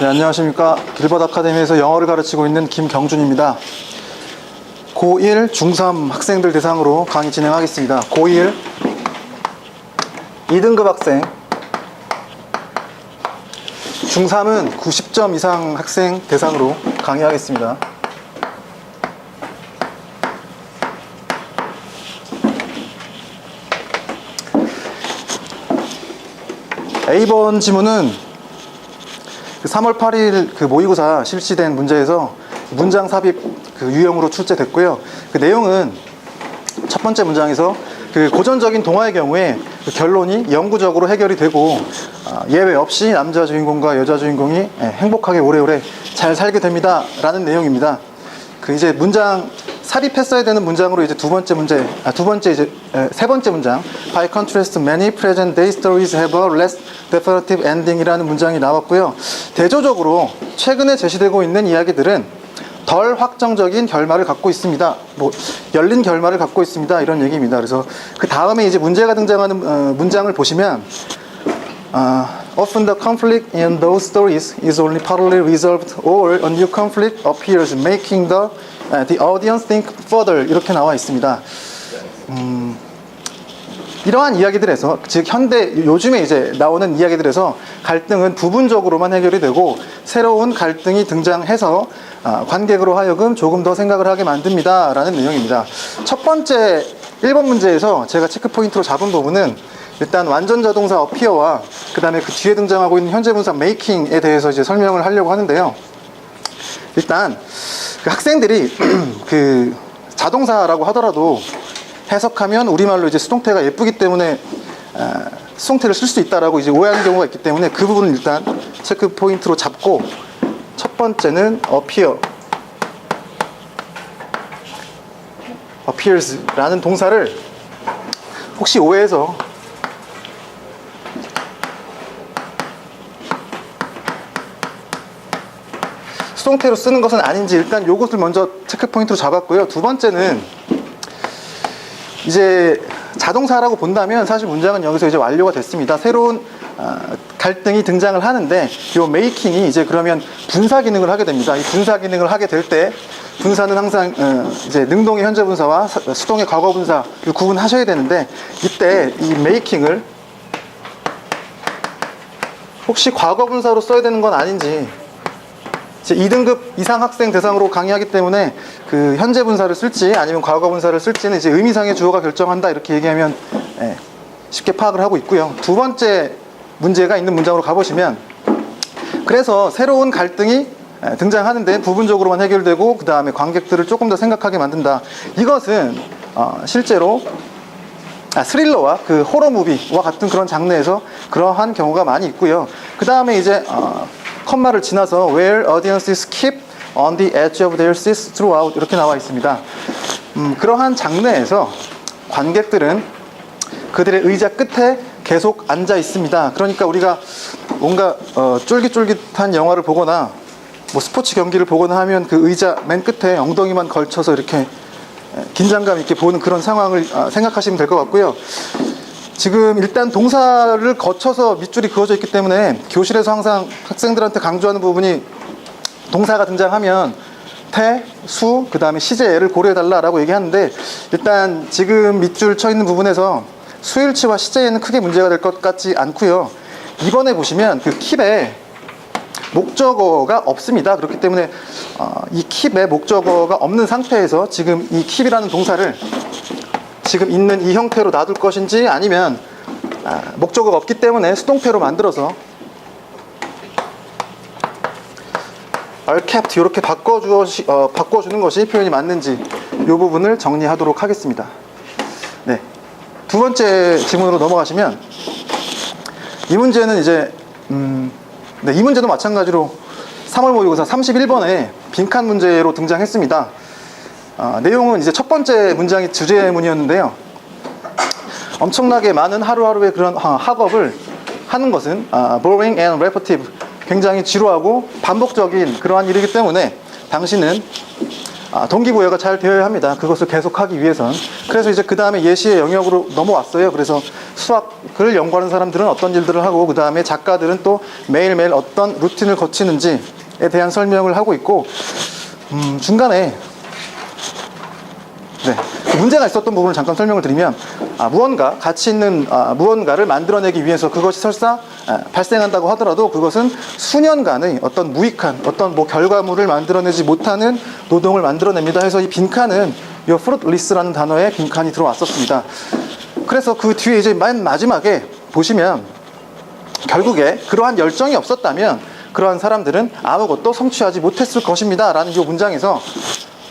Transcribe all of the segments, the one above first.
네, 안녕하십니까. 길버드 아카데미에서 영어를 가르치고 있는 김경준입니다. 고1, 중3 학생들 대상으로 강의 진행하겠습니다. 고1, 2등급 학생. 중3은 90점 이상 학생 대상으로 강의하겠습니다. A번 지문은 그 3월 8일 그 모의고사 실시된 문제에서 문장 삽입 그 유형으로 출제됐고요. 그 내용은 첫 번째 문장에서 그 고전적인 동화의 경우에 그 결론이 영구적으로 해결이 되고 아, 예외 없이 남자 주인공과 여자 주인공이 예, 행복하게 오래오래 잘 살게 됩니다라는 내용입니다. 그 이제 문장 삽입했어야 되는 문장으로 이제 두 번째 문제, 아, 두 번째 이제 에, 세 번째 문장. By contrast, many present day stories have a less definitive ending이라는 문장이 나왔고요. 대조적으로 최근에 제시되고 있는 이야기들은 덜 확정적인 결말을 갖고 있습니다. 뭐 열린 결말을 갖고 있습니다. 이런 얘기입니다. 그래서 그 다음에 이제 문제가 등장하는 어, 문장을 보시면 Uh, often the conflict in those stories is only partly resolved or a new conflict appears, making the, uh, the audience think further. 이렇게 나와 있습니다. 음, 이러한 이야기들에서, 즉, 현대, 요즘에 이제 나오는 이야기들에서 갈등은 부분적으로만 해결이 되고 새로운 갈등이 등장해서 아, 관객으로 하여금 조금 더 생각을 하게 만듭니다. 라는 내용입니다. 첫 번째 1번 문제에서 제가 체크 포인트로 잡은 부분은 일단 완전 자동사 어피어와 그 다음에 그 뒤에 등장하고 있는 현재 분사 메이킹에 대해서 이제 설명을 하려고 하는데요. 일단 그 학생들이 그 자동사라고 하더라도 해석하면 우리말로 이제 수동태가 예쁘기 때문에 아, 수동태를 쓸 수 있다라고 이제 오해하는 경우가 있기 때문에 그 부분은 일단 체크 포인트로 잡고 첫 번째는 appear appears라는 동사를 혹시 오해해서 수동태로 쓰는 것은 아닌지 일단 요것을 먼저 체크 포인트로 잡았고요. 두 번째는 이제 자동사라고 본다면 사실 문장은 여기서 이제 완료가 됐습니다. 새로운 아, 갈등이 등장을 하는데 요 메이킹이 이제 그러면 분사 기능을 하게 됩니다. 이 분사 기능을 하게 될 때 분사는 항상 어, 이제 능동의 현재 분사와 사- 수동의 과거 분사를 구분하셔야 되는데 이때 이 메이킹을 혹시 과거 분사로 써야 되는 건 아닌지 이제 2등급 이상 학생 대상으로 강의하기 때문에 그 현재 분사를 쓸지 아니면 과거 분사를 쓸지는 이제 의미상의 주어가 결정한다 이렇게 얘기하면 예, 쉽게 파악을 하고 있고요. 두 번째 문제가 있는 문장으로 가보시면 그래서 새로운 갈등이 예, 등장하는데 부분적으로만 해결되고 그 다음에 관객들을 조금 더 생각하게 만든다. 이것은 어, 실제로 아, 스릴러와 그 호러 무비와 같은 그런 장르에서 그러한 경우가 많이 있고요. 그 다음에 이제 어, 컴마를 지나서 where audiences keep on the edge of their seats throughout 이렇게 나와 있습니다. 음, 그러한 장르에서 관객들은 그들의 의자 끝에 계속 앉아 있습니다. 그러니까 우리가 뭔가 어, 쫄깃쫄깃한 영화를 보거나 뭐 스포츠 경기를 보거나 하면 그 의자 맨 끝에 엉덩이만 걸쳐서 이렇게 긴장감 있게 보는 그런 상황을 아, 생각하시면 될 것 같고요. 지금 일단 동사를 거쳐서 밑줄이 그어져 있기 때문에 교실에서 항상 학생들한테 강조하는 부분이 동사가 등장하면 태, 수, 그 다음에 시제를 고려해달라라고 얘기하는데 일단 지금 밑줄 쳐 있는 부분에서 수일치와 시제에는 크게 문제가 될 것 같지 않고요. 이번에 보시면 그 킵에 목적어가 없습니다. 그렇기 때문에 어, 이 킵에 목적어가 없는 상태에서 지금 이 킵이라는 동사를 지금 있는 이 형태로 놔둘 것인지 아니면 아, 목적어가 없기 때문에 수동태로 만들어서 are kept 이렇게 바꿔주, 어, 바꿔주는 것이 표현이 맞는지 이 부분을 정리하도록 하겠습니다. 네. 두 번째 질문으로 넘어가시면 이 문제는 이제 음, 네, 이 문제도 마찬가지로 3월 모의고사 31번에 빈칸 문제로 등장했습니다. 아, 내용은 이제 첫 번째 문장이 주제문이었는데요. 엄청나게 많은 하루하루의 그런 아, 학업을 하는 것은 아, boring and repetitive 굉장히 지루하고 반복적인 그러한 일이기 때문에 당신은 아, 동기부여가 잘 되어야 합니다. 그것을 계속하기 위해선. 그래서 이제 그 다음에 예시의 영역으로 넘어왔어요. 그래서 수학을 연구하는 사람들은 어떤 일들을 하고 그 다음에 작가들은 또 매일매일 어떤 루틴을 거치는지에 대한 설명을 하고 있고 음, 중간에 문제가 있었던 부분을 잠깐 설명을 드리면 아, 무언가 가치 있는 아, 무언가를 만들어내기 위해서 그것이 설사 아, 발생한다고 하더라도 그것은 수년간의 어떤 무익한 어떤 뭐 결과물을 만들어내지 못하는 노동을 만들어냅니다. 해서 이 빈칸은 이 fruitless라는 단어에 빈칸이 들어왔었습니다. 그래서 그 뒤에 이제 맨 마지막에 보시면 결국에 그러한 열정이 없었다면 그러한 사람들은 아무것도 성취하지 못했을 것입니다. 라는 이 문장에서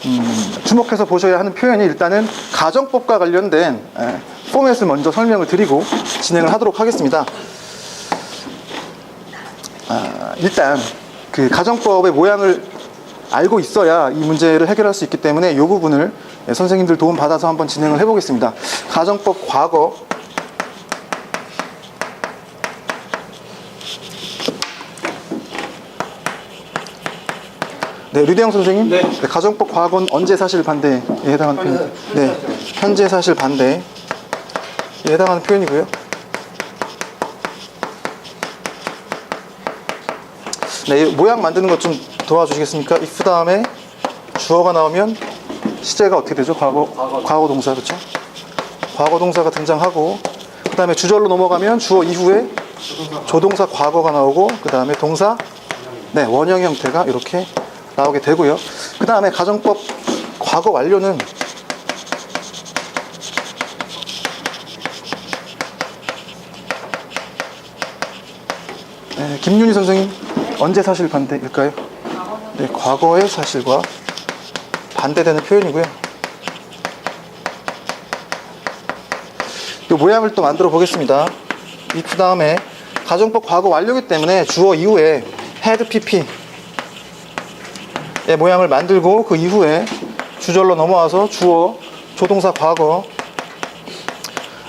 음, 주목해서 보셔야 하는 표현이 일단은 가정법과 관련된 에, 포맷을 먼저 설명을 드리고 진행을 하도록 하겠습니다. 아, 일단 그 가정법의 모양을 알고 있어야 이 문제를 해결할 수 있기 때문에 이 부분을 예, 선생님들 도움 받아서 한번 진행을 해보겠습니다. 가정법 과거 네, 류대영 선생님. 네. 가정법 과거는 언제 사실 반대에 해당하는 현재 표현? 네, 현재 사실 반대에 해당하는 표현이고요. 네, 이 모양 만드는 것 좀 도와주시겠습니까? if 다음에 주어가 나오면 시제가 어떻게 되죠? 과거, 과거 동사 그렇죠? 과거 동사가 등장하고 그 다음에 주절로 넘어가면 주어 이후에 조동사 과거가 나오고 그 다음에 동사 네 원형 형태가 이렇게 나오게 되고요. 그 다음에 가정법 과거 완료는 네, 김윤희 선생님 언제 사실 반대일까요? 네, 과거의 사실과 반대되는 표현이고요. 이 모양을 또 만들어 보겠습니다. if 다음에 가정법 과거 완료기 때문에 주어 이후에 had pp 의 모양을 만들고 그 이후에 주절로 넘어와서 주어 조동사 과거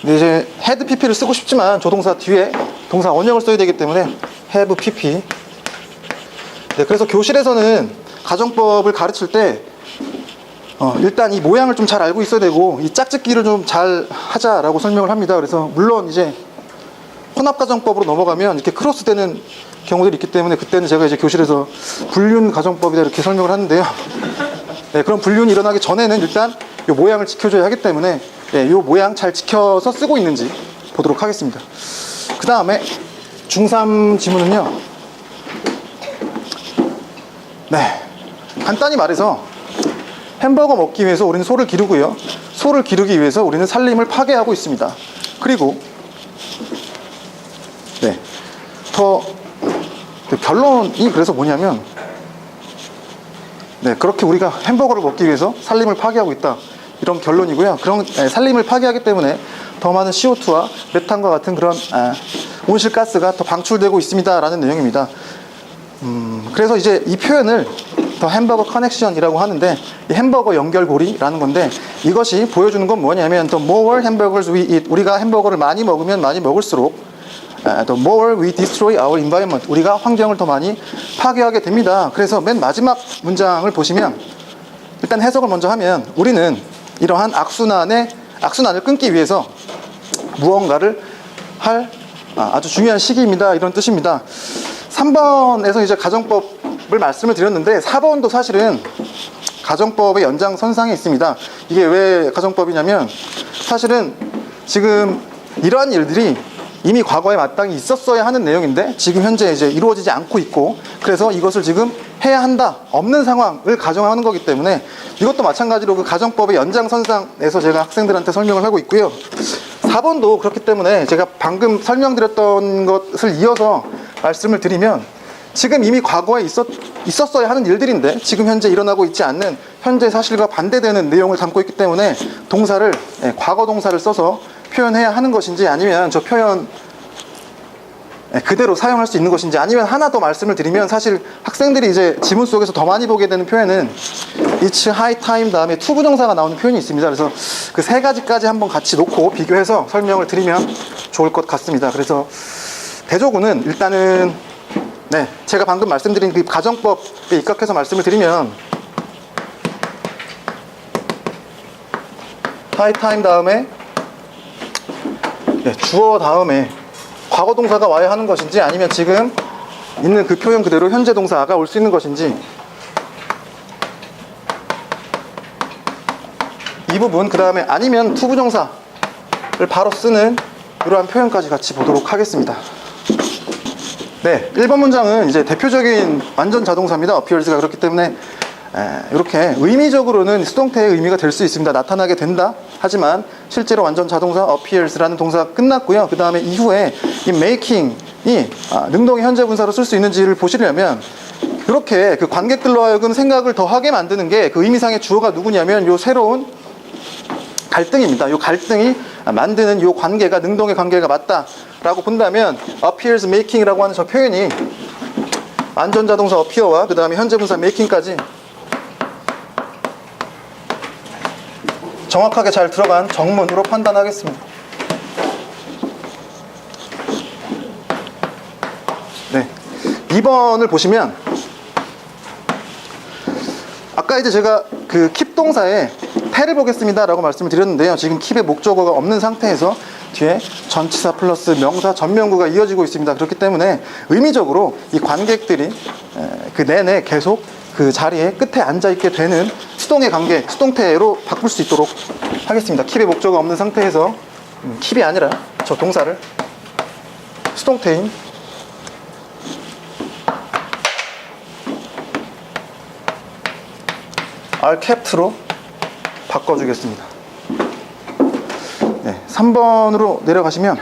근데 이제 had pp를 쓰고 싶지만 조동사 뒤에 동사 원형을 써야 되기 때문에 have pp 네, 그래서 교실에서는 가정법을 가르칠 때 어, 일단 이 모양을 좀 잘 알고 있어야 되고 이 짝짓기를 좀 잘 하자라고 설명을 합니다. 그래서 물론 이제 혼합가정법으로 넘어가면 이렇게 크로스되는 경우들이 있기 때문에 그때는 제가 이제 교실에서 불륜 가정법이다 이렇게 설명을 하는데요. 네, 그런 불륜이 일어나기 전에는 일단 이 모양을 지켜줘야 하기 때문에 예, 이 모양 잘 지켜서 쓰고 있는지 보도록 하겠습니다. 그 다음에 중3 지문은요. 네, 간단히 말해서 햄버거 먹기 위해서 우리는 소를 기르고요. 소를 기르기 위해서 우리는 살림을 파괴하고 있습니다. 그리고 네, 더 결론이 그래서 뭐냐면 네, 그렇게 우리가 햄버거를 먹기 위해서 살림을 파괴하고 있다. 이런 결론이고요. 그런 네, 살림을 파괴하기 때문에 더 많은 CO2와 메탄과 같은 그런 아, 온실가스가 더 방출되고 있습니다라는 내용입니다. 음, 그래서 이제 이 표현을 더 햄버거 커넥션이라고 하는데 이 햄버거 연결고리라는 건데 이것이 보여주는 건 뭐냐면 the more hamburgers we eat 우리가 햄버거를 많이 먹으면 많이 먹을수록 아, the more we destroy our environment 우리가 환경을 더 많이 파괴하게 됩니다. 그래서 맨 마지막 문장을 보시면 일단 해석을 먼저 하면 우리는 이러한 악순환의 악순환을 끊기 위해서 무언가를 할 아, 아주 중요한 시기입니다. 이런 뜻입니다. 3번에서 이제 가정법을 말씀을 드렸는데 4번도 사실은 가정법의 연장선상에 있습니다. 이게 왜 가정법이냐면 사실은 지금 이러한 일들이 이미 과거에 마땅히 있었어야 하는 내용인데 지금 현재 이제 이루어지지 않고 있고 그래서 이것을 지금 해야 한다 없는 상황을 가정하는 거기 때문에 이것도 마찬가지로 그 가정법의 연장선상에서 제가 학생들한테 설명을 하고 있고요. 4번도 그렇기 때문에 제가 방금 설명드렸던 것을 이어서 말씀을 드리면 지금 이미 과거에 있었, 있었어야 하는 일들인데 지금 현재 일어나고 있지 않는 현재 사실과 반대되는 내용을 담고 있기 때문에 동사를 예, 과거 동사를 써서 표현해야 하는 것인지 아니면 저 표현 예, 그대로 사용할 수 있는 것인지 아니면 하나 더 말씀을 드리면 사실 학생들이 이제 지문 속에서 더 많이 보게 되는 표현은 it's high time 다음에 to 부정사가 나오는 표현이 있습니다. 그래서 그 세 가지까지 한번 같이 놓고 비교해서 설명을 드리면 좋을 것 같습니다. 그래서 대조구는 일단은 네 제가 방금 말씀드린 그 가정법에 입각해서 말씀을 드리면 high time 다음에 네, 주어 다음에 과거 동사가 와야 하는 것인지 아니면 지금 있는 그 표현 그대로 현재 동사가 올 수 있는 것인지 이 부분 그 다음에 아니면 투부정사를 바로 쓰는 이러한 표현까지 같이 보도록 하겠습니다. 네, 1번 문장은 이제 대표적인 완전 자동사입니다. appears가 그렇기 때문에 에, 이렇게 의미적으로는 수동태의 의미가 될 수 있습니다. 나타나게 된다. 하지만 실제로 완전 자동사 appears라는 동사가 끝났고요. 그 다음에 이후에 이 making이 아, 능동의 현재 분사로 쓸 수 있는지를 보시려면 이렇게 그 관객들로 하여금 생각을 더 하게 만드는 게 그 의미상의 주어가 누구냐면 요 새로운 갈등입니다. 이 갈등이 만드는 이 관계가 능동의 관계가 맞다라고 본다면 appears making이라고 하는 저 표현이 완전 자동사 appear와 그 다음에 현재 분사 making까지 정확하게 잘 들어간 정문으로 판단하겠습니다. 네. 2번을 보시면 아까 이제 제가 그 킵 동사에 태를 보겠습니다 라고 말씀을 드렸는데요 지금 킵의 목적어가 없는 상태에서 뒤에 전치사 플러스 명사 전명구가 이어지고 있습니다 그렇기 때문에 의미적으로 이 관객들이 에, 그 내내 계속 그 자리에 끝에 앉아 있게 되는 수동의 관계 수동태로 바꿀 수 있도록 하겠습니다 킵의 목적어 없는 상태에서 음, 킵이 아니라 저 동사를 수동태인 are kept로 바꿔주겠습니다. 네, 3번으로 내려가시면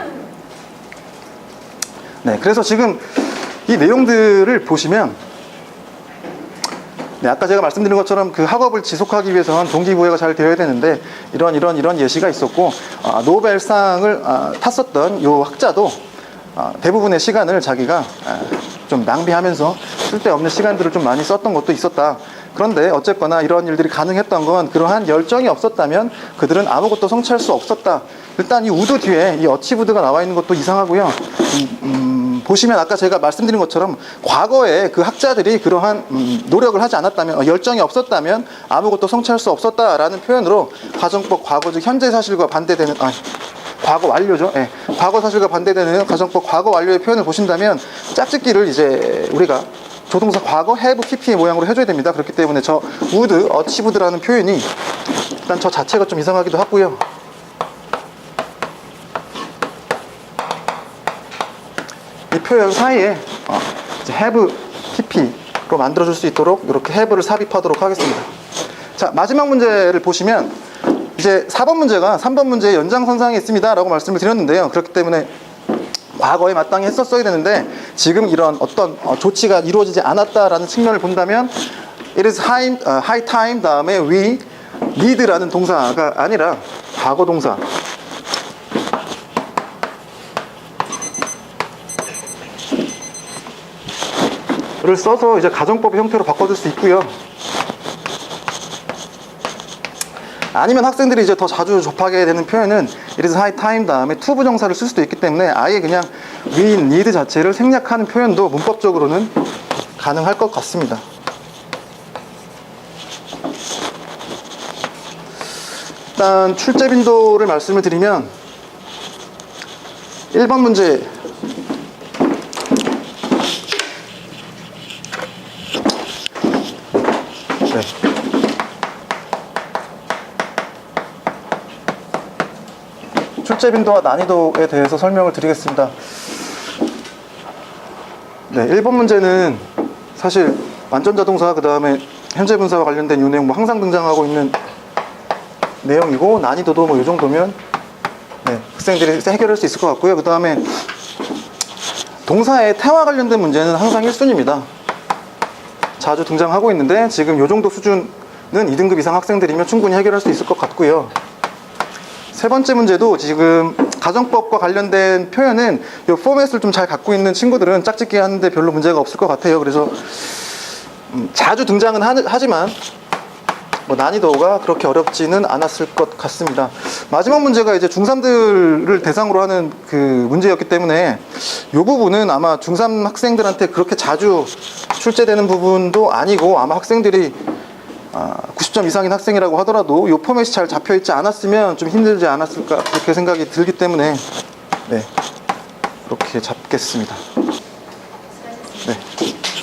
네, 그래서 지금 이 내용들을 보시면 네, 아까 제가 말씀드린 것처럼 그 학업을 지속하기 위해서는 동기부여가 잘 되어야 되는데 이런 이런 이런 예시가 있었고 아, 노벨상을 아, 탔었던 요 학자도 아, 대부분의 시간을 자기가 아, 좀 낭비하면서 쓸데없는 시간들을 좀 많이 썼던 것도 있었다. 그런데 어쨌거나 이런 일들이 가능했던 건 그러한 열정이 없었다면 그들은 아무것도 성취할 수 없었다. 일단 이 우드 뒤에 이 어치부드가 나와 있는 것도 이상하고요. 음, 음, 보시면 아까 제가 말씀드린 것처럼 과거에 그 학자들이 그러한 음, 노력을 하지 않았다면 어, 열정이 없었다면 아무것도 성취할 수 없었다라는 표현으로 가정법 과거적 현재 사실과 반대되는 아, 과거 완료죠. 예. 과거 사실과 반대되는 가정법 과거 완료의 표현을 보신다면 짝짓기를 이제 우리가 조동사 과거 have pp의 모양으로 해줘야 됩니다. 그렇기 때문에 저 would, achieved라는 표현이 일단 저 자체가 좀 이상하기도 하고요. 이 표현 사이에 어, 이제 have pp로 만들어줄 수 있도록 이렇게 have를 삽입하도록 하겠습니다. 자 마지막 문제를 보시면 이제 4번 문제가 3번 문제의 연장선상에 있습니다 라고 말씀을 드렸는데요 그렇기 때문에 과거에 마땅히 했었어야 되는데 지금 이런 어떤 어, 조치가 이루어지지 않았다라는 측면을 본다면 it is high, 어, high time 다음에 we need라는 동사가 아니라 과거 동사 를 써서 이제 가정법의 형태로 바꿔줄 수 있고요. 아니면 학생들이 이제 더 자주 접하게 되는 표현은 it is high time 다음에 to 부정사를 쓸 수도 있기 때문에 아예 그냥 we need 자체를 생략하는 표현도 문법적으로는 가능할 것 같습니다. 일단 출제 빈도를 말씀을 드리면 1번 문제 출제 빈도와 난이도에 대해서 설명을 드리겠습니다. 네, 1번 문제는 사실 완전 자동사 그 다음에 현재 분사와 관련된 이 내용 뭐 항상 등장하고 있는 내용이고 난이도도 뭐 이 정도면 네, 학생들이 해결할 수 있을 것 같고요. 그 다음에 동사의 태와 관련된 문제는 항상 1순위입니다. 자주 등장하고 있는데 지금 이 정도 수준은 2등급 이상 학생들이면 충분히 해결할 수 있을 것 같고요. 세 번째 문제도 지금 가정법과 관련된 표현은 이 포맷을 좀 잘 갖고 있는 친구들은 짝짓기 하는데 별로 문제가 없을 것 같아요. 그래서 음, 자주 등장은 하, 하지만 뭐 난이도가 그렇게 어렵지는 않았을 것 같습니다. 마지막 문제가 이제 중3들을 대상으로 하는 그 문제였기 때문에 이 부분은 아마 중3 학생들한테 그렇게 자주 출제되는 부분도 아니고 아마 학생들이 아, 90점 이상인 학생이라고 하더라도 이 포맷이 잘 잡혀 있지 않았으면 좀 힘들지 않았을까 그렇게 생각이 들기 때문에 네 이렇게 잡겠습니다. 네.